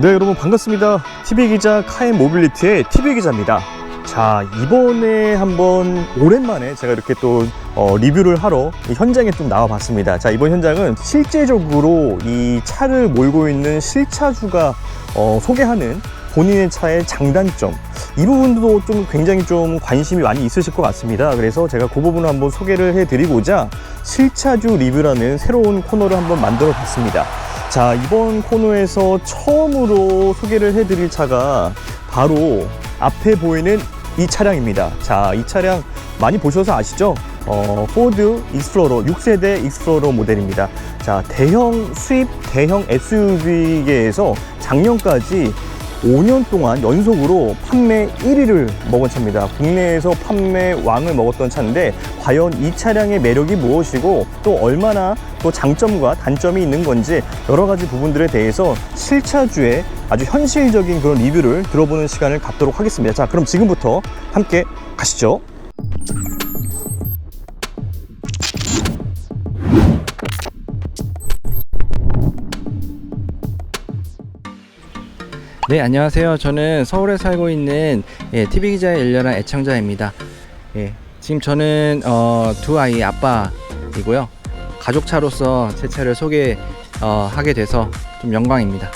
네 여러분 반갑습니다. TV 기자 카엔 모빌리티의 TV 기자입니다. 자 이번에 한번 오랜만에 제가 이렇게 또 어, 리뷰를 하러 이 현장에 좀 나와 봤습니다. 자 이번 현장은 실제적으로 이 차를 몰고 있는 실차주가 어, 소개하는 본인의 차의 장단점. 이 부분도 좀 굉장히 좀 관심이 많이 있으실 것 같습니다. 그래서 제가 그 부분을 한번 소개를 해 드리고자 실차주 리뷰라는 새로운 코너를 한번 만들어 봤습니다 자, 이번 코너에서 처음으로 소개를 해드릴 차가 바로 앞에 보이는 이 차량입니다. 자, 이 차량 많이 보셔서 아시죠? 어, 포드 익스플로러 6세대 익스플로러 모델입니다. 자, 대형 수입 대형 SUV계에서 작년까지 5년 동안 연속으로 판매 1위를 먹은 차입니다. 국내에서 판매 왕을 먹었던 차인데 과연 이 차량의 매력이 무엇이고 또 얼마나 또 장점과 단점이 있는 건지 여러 가지 부분들에 대해서 실차주의 아주 현실적인 그런 리뷰를 들어보는 시간을 갖도록 하겠습니다. 자, 그럼 지금부터 함께 가시죠. 네, 안녕하세요. 저는 서울에 살고 있는 예, TV 기자의 열렬한 애청자입니다. 예, 지금 저는 어, 두 아이 아빠이고요. 가족차로서 제 차를 소개하게 돼서 좀 영광입니다.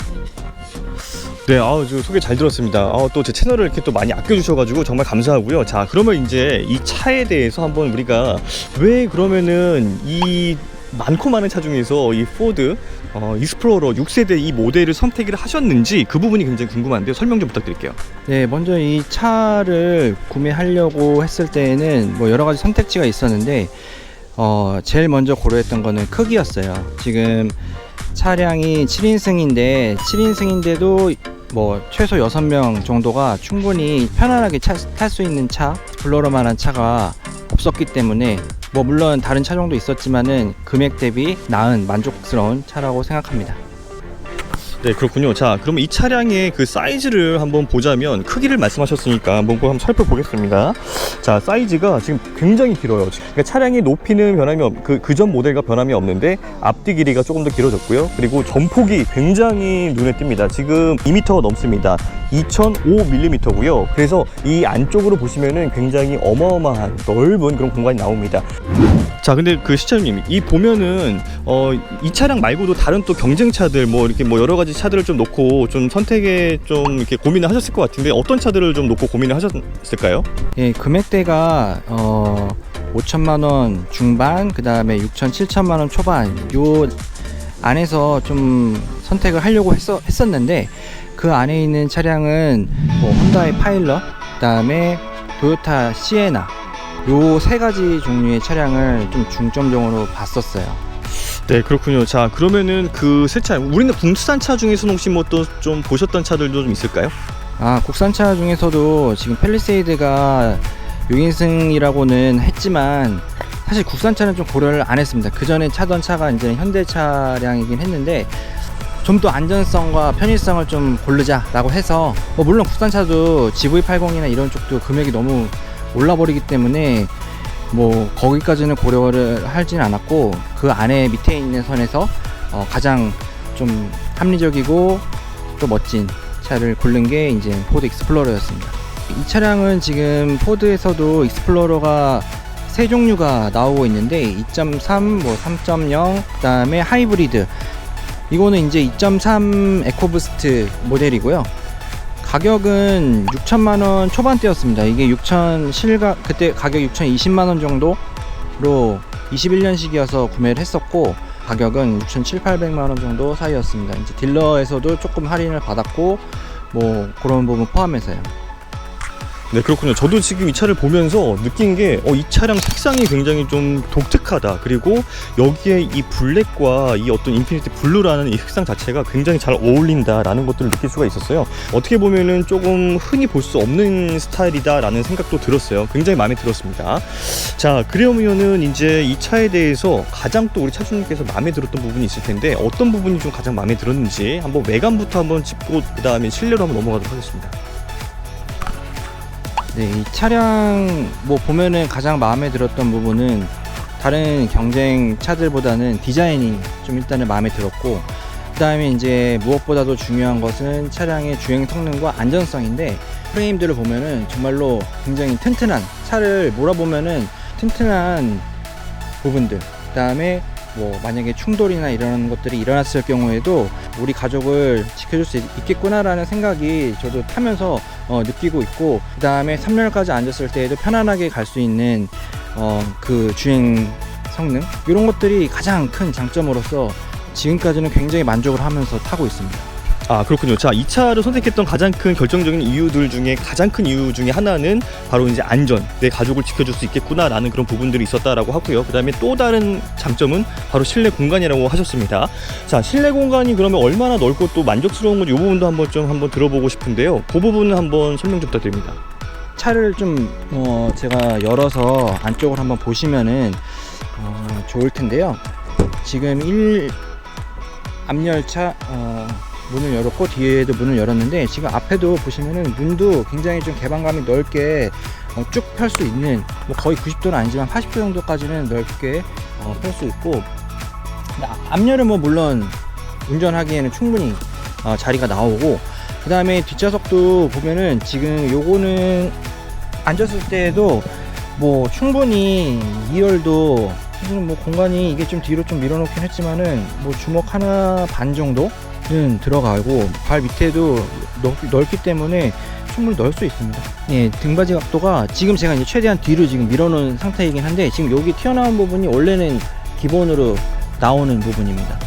네, 아우, 저 소개 잘 들었습니다. 아, 또제 채널을 이렇게 또 많이 아껴주셔가지고 정말 감사하고요. 자, 그러면 이제 이 차에 대해서 한번 우리가 왜 그러면은 이 많고 많은 차 중에서 이 포드 어, 익스플로러 6세대 이 모델을 선택을 하셨는지 그 부분이 굉장히 궁금한데요. 설명 좀 부탁드릴게요. 네, 먼저 이 차를 구매하려고 했을 때에는 뭐 여러 가지 선택지가 있었는데 어, 제일 먼저 고려했던 거는 크기였어요. 지금 차량이 7인승인데 7인승인데도 뭐 최소 6명 정도가 충분히 편안하게 탈 수 있는 차, 블러러만한 차가 없었기 때문에 뭐 물론 다른 차종도 있었지만은 금액 대비 나은 만족스러운 차라고 생각합니다. 네, 그렇군요. 자, 그러면 이 차량의 그 사이즈를 한번 보자면 크기를 말씀하셨으니까 한번 그거 한번 살펴보겠습니다. 자, 사이즈가 지금 굉장히 길어요. 그러니까 차량의 높이는 변함이 없, 그, 그전 모델과 변함이 없는데 앞뒤 길이가 조금 더 길어졌고요. 그리고 전폭이 굉장히 눈에 띕니다. 지금 2m가 넘습니다. 2005mm고요. 그래서 이 안쪽으로 보시면은 굉장히 어마어마한 넓은 그런 공간이 나옵니다. 자, 근데 그 시청님, 이 보면은 어, 이 차량 말고도 다른 또 경쟁차들 뭐 이렇게 뭐 여러 가지 차들을 좀 놓고 좀 선택에 좀 이렇게 고민을 하셨을 것 같은데 어떤 차들을 좀 놓고 고민을 하셨을까요? 예, 금액대가 어 5천만 원 중반, 그 다음에 6천, 7천만 원 초반 요 안에서 좀 선택을 하려고 했어, 했었는데 그 안에 있는 차량은 뭐 혼다의 파일럿, 그 다음에 도요타 시에나 요 세 가지 종류의 차량을 좀 중점적으로 봤었어요. 네, 그렇군요. 자, 그러면은 그새 차, 우리는 국산 차 중에서는 혹시 뭐 또 좀 보셨던 차들도 좀 있을까요? 아 국산차 중에서도 지금 펠리세이드가 6인승이라고는 했지만 사실 국산차는 좀 고려를 안 했습니다. 그 전에 차던 차가 이제 현대 차량이긴 했는데 좀 더 안전성과 편의성을 좀 고르자라고 해서 뭐 물론 국산차도 GV80이나 이런 쪽도 금액이 너무 올라버리기 때문에 뭐 거기까지는 고려를 하진 않았고 그 안에 밑에 있는 선에서 어 가장 좀 합리적이고 또 멋진 차를 고른 게 이제 포드 익스플로러였습니다. 이 차량은 지금 포드에서도 익스플로러가 세 종류가 나오고 있는데 2.3, 뭐 3.0, 그다음에 하이브리드. 이거는 이제 2.3 에코부스트 모델이고요. 가격은 6천만 원 초반대였습니다. 이게 6천 실가 그때 가격 6,020만 원 정도로 21년식이어서 구매를 했었고 가격은 6,700, 800만 원 정도 사이였습니다. 이제 딜러에서도 조금 할인을 받았고 뭐 그런 부분 포함해서요. 네, 그렇군요. 저도 지금 이 차를 보면서 느낀 게, 어, 이 차량 색상이 굉장히 좀 독특하다. 그리고 여기에 이 블랙과 이 어떤 인피니티 블루라는 이 색상 자체가 굉장히 잘 어울린다라는 것들을 느낄 수가 있었어요. 어떻게 보면은 조금 흔히 볼 수 없는 스타일이다 라는 생각도 들었어요. 굉장히 마음에 들었습니다. 자, 그러면은 이제 이 차에 대해서 가장 또 우리 차주님께서 마음에 들었던 부분이 있을 텐데 어떤 부분이 좀 가장 마음에 들었는지 한번 외관부터 한번 짚고 그 다음에 실내로 한번 넘어가도록 하겠습니다. 네, 이 차량 뭐 보면은 가장 마음에 들었던 부분은 다른 경쟁 차들보다는 디자인이 좀 일단은 마음에 들었고 그 다음에 이제 무엇보다도 중요한 것은 차량의 주행 성능과 안전성인데 프레임들을 보면은 정말로 굉장히 튼튼한 차를 몰아보면은 튼튼한 부분들 그 다음에 뭐 만약에 충돌이나 이런 것들이 일어났을 경우에도 우리 가족을 지켜줄 수 있- 있겠구나라는 생각이 저도 타면서 어, 느끼고 있고 그 다음에 3열까지 앉았을 때에도 편안하게 갈 수 있는 어, 그 주행 성능 이런 것들이 가장 큰 장점으로서 지금까지는 굉장히 만족을 하면서 타고 있습니다. 아 그렇군요. 자, 이 차를 선택했던 가장 큰 결정적인 이유들 중에 가장 큰 이유 중에 하나는 바로 이제 안전, 내 가족을 지켜줄 수 있겠구나라는 그런 부분들이 있었다라고 하고요. 그다음에 또 다른 장점은 바로 실내 공간이라고 하셨습니다. 자, 실내 공간이 그러면 얼마나 넓고 또 만족스러운 건지 이 부분도 한번 좀 한번 들어보고 싶은데요. 그 부분은 한번 설명 좀 부탁드립니다. 차를 좀 어, 제가 열어서 안쪽을 한번 보시면은 어, 좋을 텐데요. 지금 1 앞열차 어, 문을 열었고 뒤에도 문을 열었는데 지금 앞에도 보시면은 문도 굉장히 좀 개방감이 넓게 어, 쭉 펼 수 있는 뭐 거의 90도는 아니지만 80도 정도까지는 넓게 어, 펼수 있고 앞열은 뭐 물론 운전하기에는 충분히 어, 자리가 나오고 그 다음에 뒷좌석도 보면은 지금 요거는 앉았을 때에도 뭐 충분히 2열도 사실은 뭐 공간이 이게 좀 뒤로 좀 밀어놓긴 했지만은 뭐 주먹 하나 반 정도 는 들어가고 발 밑에도 넓, 넓기 때문에 충분히 넣을 수 있습니다. 예, 등받이 각도가 지금 제가 이제 최대한 뒤로 지금 밀어놓은 상태이긴 한데 지금 여기 튀어나온 부분이 원래는 기본으로 나오는 부분입니다.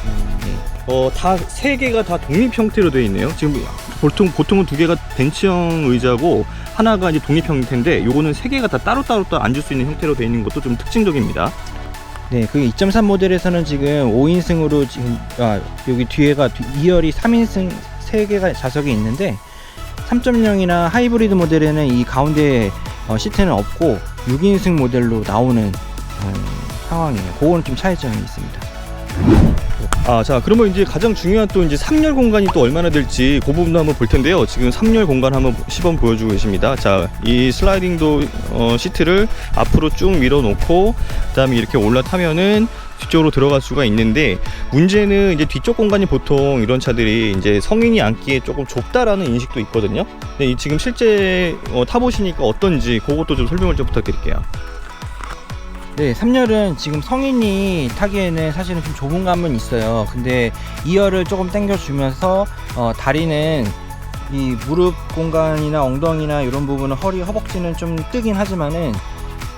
예. 어, 다 세 개가 다 독립 형태로 되어 있네요. 지금 보통 보통은 두 개가 벤치형 의자고 하나가 이제 독립 형태인데 요거는 세 개가 다 따로따로 또 앉을 수 있는 형태로 되어 있는 것도 좀 특징적입니다. 네, 그 2.3 모델에서는 지금 5인승으로 지금 아, 여기 뒤에가 2열이 3인승 3개가 좌석이 있는데 3.0이나 하이브리드 모델에는 이 가운데 어, 시트는 없고 6인승 모델로 나오는 어, 상황이에요. 그거는 좀 차이점이 있습니다. 아, 자, 그러면 이제 가장 중요한 또 이제 3열 공간이 또 얼마나 될지 그 부분도 한번 볼 텐데요. 지금 3열 공간 한번 시범 보여주고 계십니다. 자, 이 슬라이딩도 어, 시트를 앞으로 쭉 밀어놓고 그다음에 이렇게 올라타면은 뒤쪽으로 들어갈 수가 있는데 문제는 이제 뒤쪽 공간이 보통 이런 차들이 이제 성인이 앉기에 조금 좁다라는 인식도 있거든요. 근데 이 지금 실제 어, 타보시니까 어떤지 그것도 좀 설명을 좀 부탁드릴게요. 네, 3열은 지금 성인이 타기에는 사실은 좀 좁은 감은 있어요. 근데 2열을 조금 당겨주면서 어, 다리는 이 무릎 공간이나 엉덩이나 이런 부분은 허리, 허벅지는 좀 뜨긴 하지만은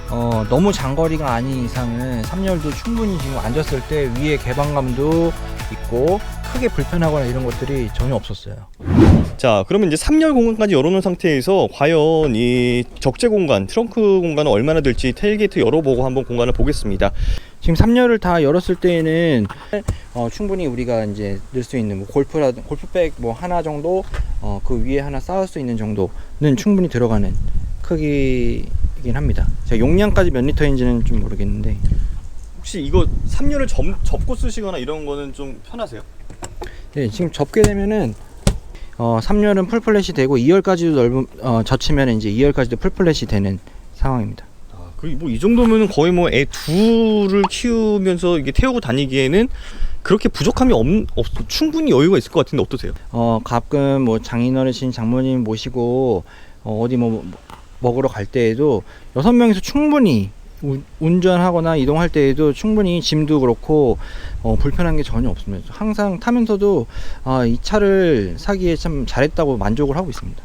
어, 너무 장거리가 아닌 이상은 3열도 충분히 지금 앉았을 때 위에 개방감도 있고 크게 불편하거나 이런 것들이 전혀 없었어요. 자, 그러면 이제 3열 공간까지 열어놓은 상태에서 과연 이 적재 공간, 트렁크 공간은 얼마나 될지 테일게이트 열어보고 한번 공간을 보겠습니다. 지금 3열을 다 열었을 때에는 어, 충분히 우리가 이제 넣을 수 있는 뭐 골프라 골프백 뭐 하나 정도 어, 그 위에 하나 쌓을 수 있는 정도는 충분히 들어가는 크기이긴 합니다. 제가 용량까지 몇 리터인지는 좀 모르겠는데 혹시 이거 3열을 접, 접고 쓰시거나 이런 거는 좀 편하세요? 네, 지금 접게 되면은 어, 3열은 풀플랫이 되고 2열까지도 넓은 어, 젖히면 이제 2열까지도 풀플랫이 되는 상황입니다. 아, 그리고 뭐이 정도면 거의 뭐 애 둘을 키우면서 이게 태우고 다니기에는 그렇게 부족함이 없, 없 충분히 여유가 있을 것 같은데 어떠세요? 어, 가끔 뭐 장인어르신 장모님 모시고 어, 어디 뭐 먹으러 갈 때에도 여섯 명이서 충분히 우- 운전하거나 이동할 때에도 충분히 짐도 그렇고 어, 불편한 게 전혀 없습니다. 항상 타면서도 아, 이 차를 사기에 참 잘했다고 만족을 하고 있습니다.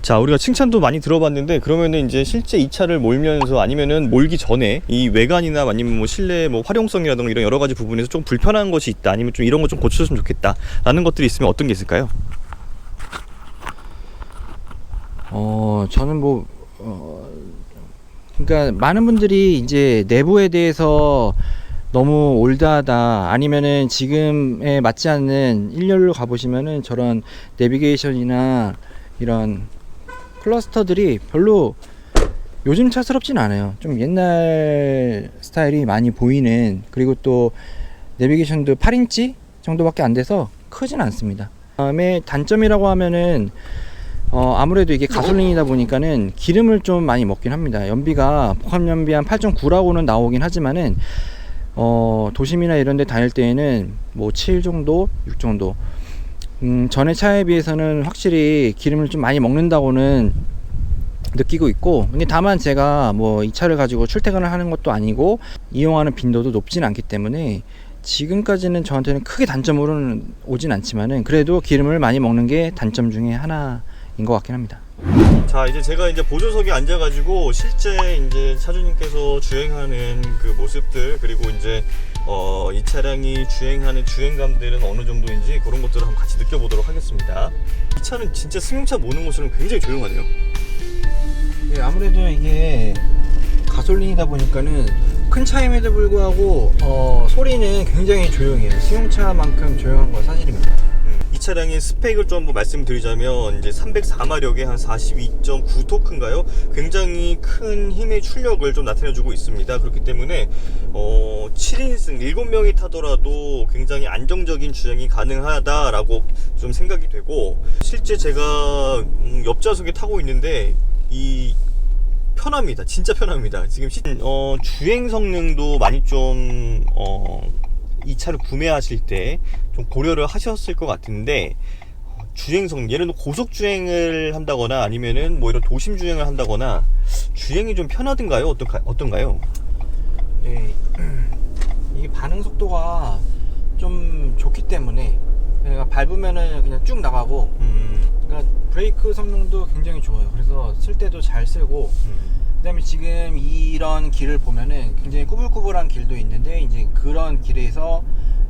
자, 우리가 칭찬도 많이 들어봤는데 그러면은 이제 실제 이 차를 몰면서 아니면은 몰기 전에 이 외관이나 아니면 뭐 실내 뭐 활용성이라든가 이런 여러 가지 부분에서 좀 불편한 것이 있다 아니면 좀 이런 거 좀 고쳐줬으면 좋겠다라는 것들이 있으면 어떤 게 있을까요? 어, 저는 뭐, 어, 그러니까 많은 분들이 이제 내부에 대해서 너무 올드하다 아니면은 지금에 맞지 않는 일렬로 가보시면은 저런 내비게이션이나 이런 클러스터들이 별로 요즘 차스럽진 않아요. 좀 옛날 스타일이 많이 보이는 그리고 또 내비게이션도 8인치 정도밖에 안 돼서 크진 않습니다. 다음에 단점이라고 하면은 어, 아무래도 이게 가솔린이다 보니까는 기름을 좀 많이 먹긴 합니다. 연비가 복합 연비 한 8.9라고는 나오긴 하지만은 어, 도심이나 이런 데 다닐 때에는 뭐 7 정도, 6 정도. 음, 전에 차에 비해서는 확실히 기름을 좀 많이 먹는다고는 느끼고 있고 근데 다만 제가 뭐 이 차를 가지고 출퇴근을 하는 것도 아니고 이용하는 빈도도 높진 않기 때문에 지금까지는 저한테는 크게 단점으로는 오진 않지만은 그래도 기름을 많이 먹는 게 단점 중에 하나인 것 같긴 합니다. 자 이제 제가 이제 보조석에 앉아가지고 실제 이제 차주님께서 주행하는 그 모습들 그리고 이제 어, 이 차량이 주행하는 주행감들은 어느 정도인지 그런 것들을 한번 같이 느껴보도록 하겠습니다. 이 차는 진짜 승용차 모는 것처럼 굉장히 조용하네요. 예, 아무래도 이게 가솔린이다 보니까는 큰 차임에도 불구하고 어, 소리는 굉장히 조용해요. 승용차만큼 조용한 건 사실입니다. 차량의 스펙을 좀 한번 말씀드리자면 이제 304마력에 한 42.9토크인가요? 굉장히 큰 힘의 출력을 좀 나타내주고 있습니다. 그렇기 때문에 어, 7인승 7명이 타더라도 굉장히 안정적인 주행이 가능하다라고 좀 생각이 되고 실제 제가 음, 옆좌석에 타고 있는데 이 편합니다. 진짜 편합니다. 지금 시- 어, 주행 성능도 많이 좀 어, 이 차를 구매하실 때 좀 고려를 하셨을 것 같은데 어, 주행 성능 예를 들어 고속 주행을 한다거나 아니면은 뭐 이런 도심 주행을 한다거나 주행이 좀 편하든가요? 어떤가, 어떤가요? 예, 이게 반응 속도가 좀 좋기 때문에 그러니까 밟으면은 그냥 쭉 나가고 음, 그러니까 브레이크 성능도 굉장히 좋아요. 그래서 쓸 때도 잘 쓰고 음, 그다음에 지금 이런 길을 보면은 굉장히 꾸불꾸불한 길도 있는데 이제 그런 길에서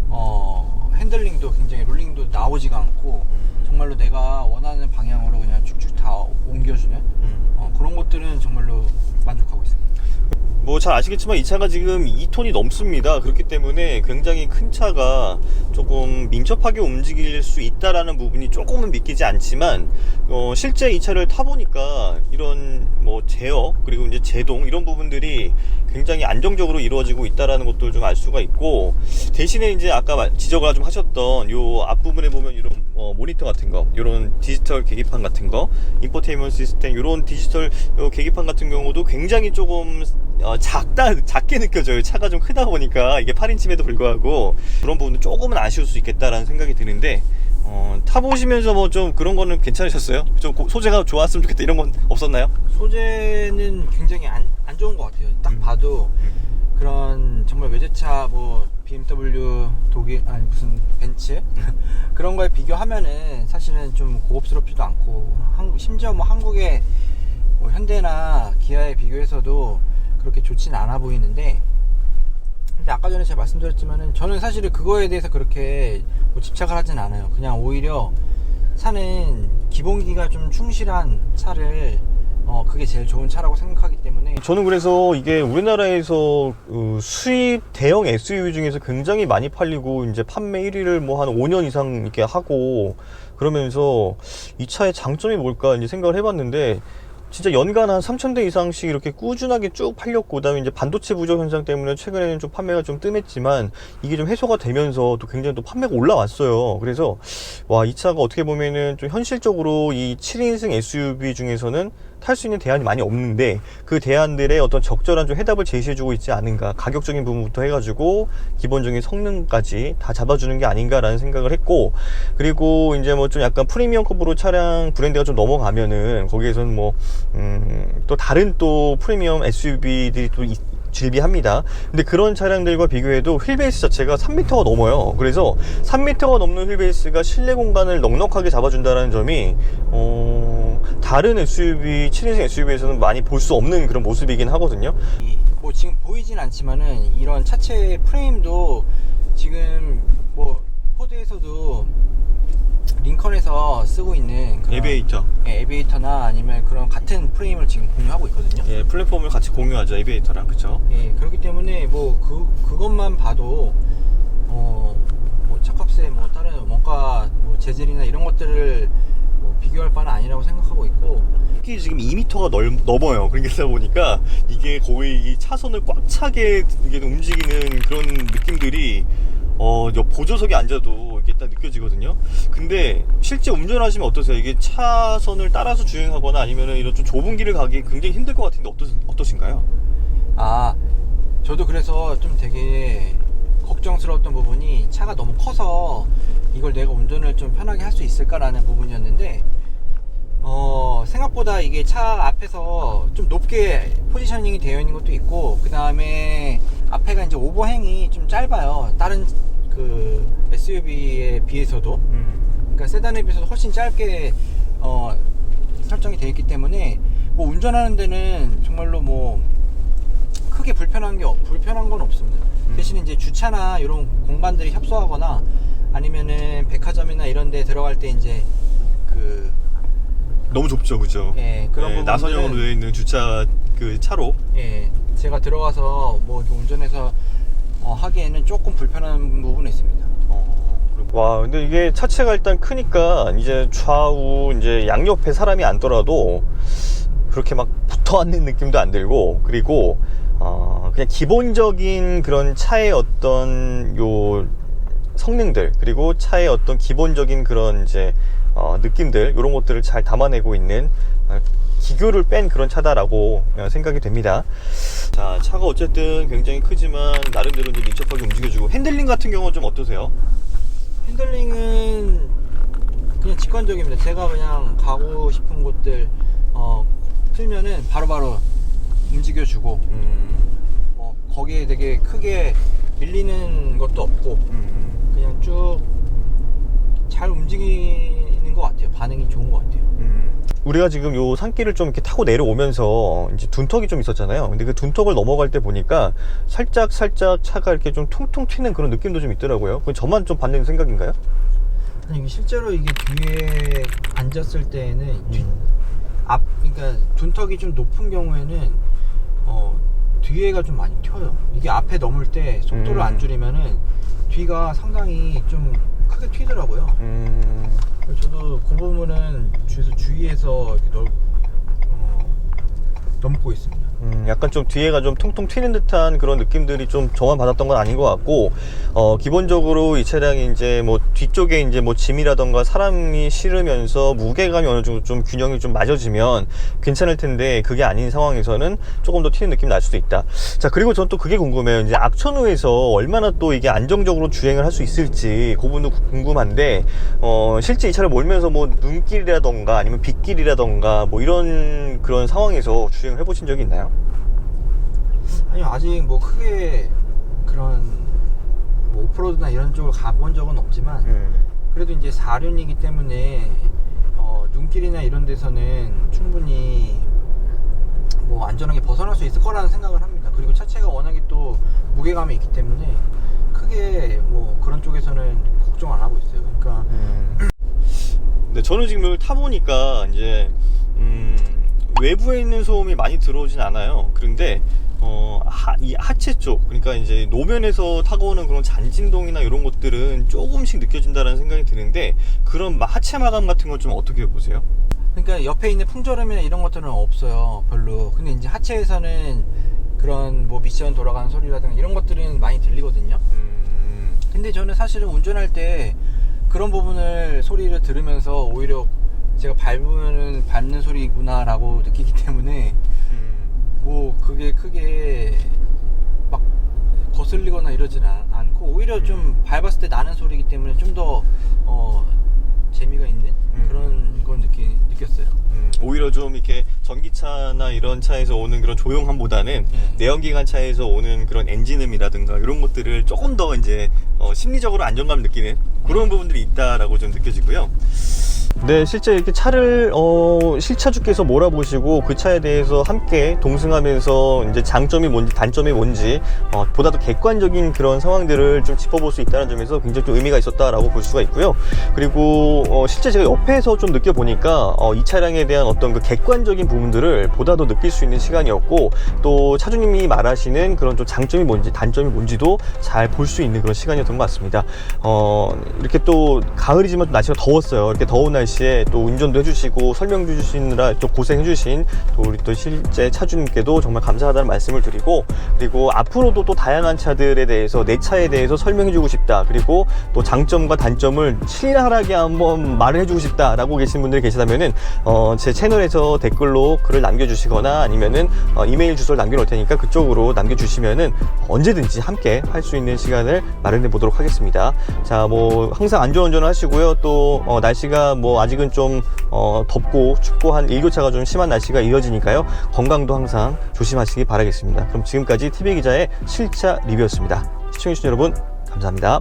어 핸들링도 굉장히 롤링도 나오지가 않고 음. 정말로 내가 원하는 방향으로 그냥 쭉쭉 다 옮겨주는 음. 어, 그런 것들은 정말로 만족하고 있습니다. 뭐 잘 아시겠지만 이 차가 지금 2톤이 넘습니다. 그렇기 때문에 굉장히 큰 차가 조금 민첩하게 움직일 수 있다라는 부분이 조금은 믿기지 않지만 어, 실제 이 차를 타보니까 이런 뭐 제어 그리고 이제 제동 이런 부분들이 굉장히 안정적으로 이루어지고 있다라는 것도 좀 알 수가 있고 대신에 이제 아까 말- 지적을 좀 하셨던 요 앞부분에 보면 이런 어, 모니터 같은 거 이런 디지털 계기판 같은 거 인포테인먼트 시스템 이런 디지털 요 계기판 같은 경우도 굉장히 조금 어, 작다 작게 느껴져요 차가 좀 크다 보니까 이게 8인치임에도 불구하고 그런 부분도 조금은 아쉬울 수 있겠다라는 생각이 드는데 어, 타보시면서 뭐 좀 그런 거는 괜찮으셨어요? 좀 고- 소재가 좋았으면 좋겠다 이런 건 없었나요? 소재는 굉장히 안, 안 좋은 것 같아요. 딱 음. 봐도 그런 정말 외제차 뭐 BMW 독일 아니 무슨 벤츠 그런 거에 비교하면은 사실은 좀 고급스럽지도 않고 심지어 뭐 한국의 뭐 현대나 기아에 비교해서도 그렇게 좋진 않아 보이는데 근데 아까 전에 제가 말씀드렸지만은 저는 사실은 그거에 대해서 그렇게 뭐 집착을 하진 않아요. 그냥 오히려 차는 기본기가 좀 충실한 차를 어 그게 제일 좋은 차라고 생각하기 때문에 저는 그래서 이게 우리나라에서 어, 수입 대형 SUV 중에서 굉장히 많이 팔리고 이제 판매 1위를 뭐 한 5년 이상 이렇게 하고 그러면서 이 차의 장점이 뭘까 이제 생각을 해봤는데 진짜 연간 한 3,000대 이상씩 이렇게 꾸준하게 쭉 팔렸고 그 다음에 이제 반도체 부족 현상 때문에 최근에는 좀 판매가 좀 뜸했지만 이게 좀 해소가 되면서 또 굉장히 또 판매가 올라왔어요. 그래서 와 이 차가 어떻게 보면은 좀 현실적으로 이 7인승 SUV 중에서는 탈 수 있는 대안이 많이 없는데 그 대안들의 어떤 적절한 좀 해답을 제시해주고 있지 않은가 가격적인 부분부터 해가지고 기본적인 성능까지 다 잡아주는 게 아닌가라는 생각을 했고 그리고 이제 뭐 좀 약간 프리미엄급으로 차량 브랜드가 좀 넘어가면은 거기에서는 뭐 음, 또 다른 또 프리미엄 SUV들이 또 있- 즐비합니다. 근데 그런 차량들과 비교해도 휠베이스 자체가 3m가 넘어요. 그래서 3m가 넘는 휠베이스가 실내 공간을 넉넉하게 잡아준다는 점이 어, 다른 SUV, 7인승 SUV에서는 많이 볼 수 없는 그런 모습이긴 하거든요. 이- 뭐 지금 보이진 않지만은 이런 차체 프레임도 지금 뭐 포드에서도 링컨에서 쓰고 있는 그런 에비에이터. 예, 에비에이터나 아니면 그런 같은 프레임을 지금 공유하고 있거든요. 예, 플랫폼을 같이 공유하죠. 에비에이터랑 그쵸? 예, 그렇기 때문에 뭐 그 그것만 봐도 어뭐 차값에 뭐 다른 원가 뭐 재질이나 이런 것들을 뭐 비교할 바는 아니라고 생각하고 있고 특히 지금 2m가 넓, 넘어요. 그러다 보니까 이게 거의 이 차선을 꽉 차게 이게 움직이는 그런 느낌들이 어, 저 보조석에 앉아도 이게 딱 느껴지거든요. 근데 실제 운전하시면 어떠세요? 이게 차선을 따라서 주행하거나 아니면 이런 좀 좁은 길을 가기 굉장히 힘들 것 같은데 어떠, 어떠신가요? 아 저도 그래서 좀 되게 걱정스러웠던 부분이 차가 너무 커서 이걸 내가 운전을 좀 편하게 할 수 있을까라는 부분이었는데 어 생각보다 이게 차 앞에서 좀 높게 포지셔닝이 되어 있는 것도 있고 그 다음에 앞에가 이제 오버행이 좀 짧아요 다른 그 SUV에 비해서도 음. 그러니까 세단에 비해서 훨씬 짧게 어, 설정이 되어 있기 때문에 뭐 운전하는 데는 정말로 뭐 크게 불편한 게 없- 불편한 건 없습니다. 음. 대신 이제 주차나 이런 공간들이 협소하거나 아니면은 백화점이나 이런 데 들어갈 때 이제 그 너무 좁죠, 그죠? 예, 그런 부분들은- 나선형으로 되어 있는 주차 그 차로. 예, 제가 들어가서 뭐 이렇게 운전해서 어, 하기에는 조금 불편한 부분이 있습니다. 와, 근데 이게 차체가 일단 크니까 이제 좌우 이제 양옆에 사람이 앉더라도 그렇게 막 붙어 앉는 느낌도 안 들고 그리고 어, 그냥 기본적인 그런 차의 어떤 요 성능들 그리고 차의 어떤 기본적인 그런 이제 어, 느낌들 이런 것들을 잘 담아내고 있는 어, 기교를 뺀 그런 차다라고 어, 생각이 됩니다. 자, 차가 어쨌든 굉장히 크지만 나름대로 이제 민첩하게 움직여주고 핸들링 같은 경우는 좀 어떠세요? 핸들링은 그냥 직관적입니다. 제가 그냥 가고 싶은 곳들 어, 틀면은 바로바로 움직여주고 음, 뭐 거기에 되게 크게 밀리는 것도 없고 음, 그냥 쭉 잘 움직이는 것 같아요. 반응이 좋은 것 같아요. 음. 우리가 지금 요 산길을 좀 이렇게 타고 내려오면서 이제 둔턱이 좀 있었잖아요. 근데 그 둔턱을 넘어갈 때 보니까 살짝 살짝 차가 이렇게 좀 퉁퉁 튀는 그런 느낌도 좀 있더라고요. 그건 저만 좀 받는 생각인가요? 아니 실제로 이게 뒤에 앉았을 때에는 뒤- 음. 앞 그러니까 둔턱이 좀 높은 경우에는 어 뒤에가 좀 많이 튀어요. 이게 앞에 넘을 때 속도를 음. 안 줄이면은 뒤가 상당히 좀 크게 튀더라고요. 음, 저도 그 부분은 이렇게 넓, 어, 넘고 있습니다. 음, 약간 좀 뒤에가 좀 퉁퉁 튀는 듯한 그런 느낌들이 좀 저만 받았던 건 아닌 것 같고, 어, 기본적으로 이 차량이 이제 뭐 뒤쪽에 이제 뭐 짐이라던가 사람이 실으면서 무게감이 어느 정도 좀 균형이 좀 맞아지면 괜찮을 텐데 그게 아닌 상황에서는 조금 더 튀는 느낌이 날 수도 있다. 자, 그리고 전 또 그게 궁금해요. 이제 악천후에서 얼마나 또 이게 안정적으로 주행을 할 수 있을지 그 부분도 궁금한데, 어, 실제 이 차를 몰면서 뭐 눈길이라던가 아니면 빗길이라던가 뭐 이런 그런 상황에서 주행을 해보신 적이 있나요? 아니요 아직 뭐 크게 그런 뭐 오프로드나 이런 쪽을 가본 적은 없지만 음. 그래도 이제 4륜이기 때문에 어, 눈길이나 이런 데서는 충분히 뭐 안전하게 벗어날 수 있을 거라는 생각을 합니다. 그리고 차체가 워낙에 또 무게감이 있기 때문에 크게 뭐 그런 쪽에서는 걱정 안 하고 있어요. 그러니까 네, 저는 지금 이걸 타보니까 이제 음, 외부에 있는 소음이 많이 들어오진 않아요. 그런데 어, 하, 이 하체 쪽, 그러니까 이제 노면에서 타고 오는 그런 잔진동이나 이런 것들은 조금씩 느껴진다는 생각이 드는데 그런 마- 하체 마감 같은 건좀 어떻게 보세요? 그러니까 옆에 있는 풍절음이나 이런 것들은 없어요. 별로. 근데 이제 하체에서는 그런 뭐 미션 돌아가는 소리라든가 이런 것들은 많이 들리거든요. 음, 근데 저는 사실은 운전할 때 그런 부분을 소리를 들으면서 오히려 제가 밟으면 밟는 소리구나라고 느끼기 때문에 음, 뭐 그게 크게 막 거슬리거나 이러진 않- 않고 오히려 좀 밟았을 때 나는 소리이기 때문에 좀더 어, 재미가 있는 음. 그런 걸 느끼, 느꼈어요. 음, 오히려 좀 이렇게 전기차나 이런 차에서 오는 그런 조용함보다는 네. 내연기관 차에서 오는 그런 엔진음이라든가 이런 것들을 조금 더 이제 어, 심리적으로 안정감 느끼는 그런 부분들이 있다라고 좀 느껴지고요. 네, 실제 이렇게 차를 어, 실차주께서 몰아보시고 그 차에 대해서 함께 동승하면서 이제 장점이 뭔지 단점이 뭔지 어, 보다 더 객관적인 그런 상황들을 좀 짚어볼 수 있다는 점에서 굉장히 좀 의미가 있었다라고 볼 수가 있고요. 그리고 어, 실제 제가 옆에서 좀 느껴보니까 어, 이 차량에 대한 어떤 그 객관적인 부분들을 보다 더 느낄 수 있는 시간이었고 또 차주님이 말하시는 그런 좀 장점이 뭔지 단점이 뭔지도 잘 볼 수 있는 그런 시간이었던 것 같습니다. 어, 이렇게 또 가을이지만 또 날씨가 더웠어요. 이렇게 더운 날씨에 또 운전도 해주시고 설명 주시느라 또 고생해주신 또 우리 또 실제 차주님께도 정말 감사하다는 말씀을 드리고 그리고 앞으로도 또 다양한 차들에 대해서 내 차에 대해서 설명해주고 싶다 그리고 또 장점과 단점을 신랄하게 한번 말을 해주고 싶다라고 계신 분들이 계시다면은 어, 제 채널에서 댓글로 글을 남겨주시거나 아니면은 어, 이메일 주소를 남겨놓을 테니까 그쪽으로 남겨주시면은 언제든지 함께 할 수 있는 시간을 마련해 보도록 하겠습니다. 자, 뭐 항상 안전운전 하시고요. 또 어, 날씨가 뭐 아직은 좀 어, 덥고 춥고 한 일교차가 좀 심한 날씨가 이어지니까요. 건강도 항상 조심하시기 바라겠습니다. 그럼 지금까지 TV 기자의 실차 리뷰였습니다. 시청해주신 여러분 감사합니다.